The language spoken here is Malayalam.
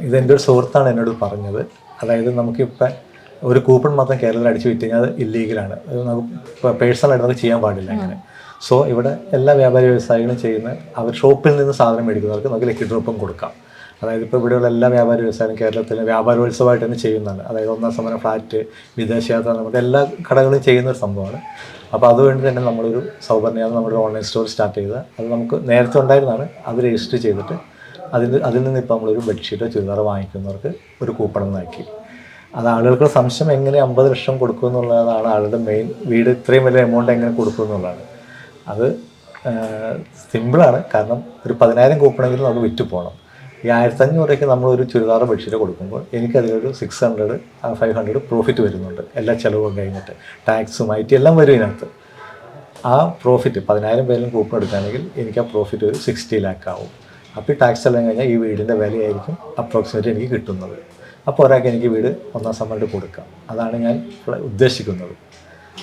ഇതെന്റെ ഒരു സുഹൃത്താണ് എന്നോട് പറഞ്ഞത്. അതായത് നമുക്കിപ്പം ഒരു കൂപ്പൺ മാത്രം കേരളത്തിൽ അടിച്ചു വിറ്റ് കഴിഞ്ഞാൽ അത് ഇല്ലീഗലാണ് അത് നമുക്ക് പേഴ്സണലായിട്ട് നമുക്ക് ചെയ്യാൻ പാടില്ല അങ്ങനെ. സോ ഇവിടെ എല്ലാ വ്യാപാരി വ്യവസായികളും ചെയ്യുന്ന അവർ ഷോപ്പിൽ നിന്ന് സാധനം മേടിക്കുന്നവർക്ക് നമുക്ക് ലക്കി ഡ്രോപ്പും കൊടുക്കാം. അതായത് ഇപ്പോൾ ഇവിടെയുള്ള എല്ലാ വ്യാപാര വ്യവസായം കേരളത്തിൽ വ്യാപാരോത്സവമായിട്ട് തന്നെ ചെയ്യുന്നതാണ്. അതായത് ഒന്നാം സമരം ഫ്ലാറ്റ് വിദേശയാത്ര നമ്മുടെ എല്ലാ കടകളും ചെയ്യുന്ന ഒരു സംഭവമാണ്. അപ്പോൾ അതുകൊണ്ട് തന്നെ നമ്മളൊരു സൗകര്യം നമ്മുടെ ഓൺലൈൻ സ്റ്റോർ സ്റ്റാർട്ട് ചെയ്തത്. അത് നമുക്ക് നേരത്തെ ഉണ്ടായിരുന്നതാണ്. അത് രജിസ്റ്റർ ചെയ്തിട്ട് അതിൽ അതിൽ നിന്ന് ഇപ്പോൾ നമ്മളൊരു ബെഡ്ഷീറ്റോ ചുരിദാറോ വാങ്ങിക്കുന്നവർക്ക് ഒരു കൂപ്പൺ ആക്കി അത് ആളുകൾക്ക് സംശയം എങ്ങനെ അമ്പത് ലക്ഷം കൊടുക്കും എന്നുള്ളതാണ് ആളുടെ മെയിൻ വീട് ഇത്രയും വലിയ എമൗണ്ട് എങ്ങനെ കൊടുക്കും എന്നുള്ളതാണ്. അത് സിമ്പിളാണ് കാരണം ഒരു പതിനായിരം കൂപ്പണെങ്കിലും നമുക്ക് വിറ്റ് പോകണം ഈ ആയിരത്തഞ്ഞൂറേക്ക് നമ്മളൊരു ചുരിദാറോ ബെഡ്ഷീറ്റ് കൊടുക്കുമ്പോൾ എനിക്കതിലൊരു six hundred five hundred profit വരുന്നുണ്ട്. എല്ലാ ചിലവും കഴിഞ്ഞിട്ട്. ടാക്സും ഐ ടി എല്ലാം വരും ഇതിനകത്ത്. ആ പ്രോഫിറ്റ് പതിനായിരം പേരിലും കൂപ്പൺ എടുക്കുകയാണെങ്കിൽ എനിക്ക് ആ പ്രോഫിറ്റ് ഒരു സിക്സ്റ്റി ലാക്ക് ആവും. അപ്പോൾ ഈ ടാക്സ് എല്ലാം കഴിഞ്ഞാൽ ഈ വീടിന്റെ വിലയായിരിക്കും അപ്രോക്സിമേറ്റ് എനിക്ക് കിട്ടുന്നത്. അപ്പോൾ ഒരാൾക്ക് എനിക്ക് വീട് ഒന്നാം സമ്മേളനം കൊടുക്കാം. അതാണ് ഞാൻ ഉദ്ദേശിക്കുന്നത്.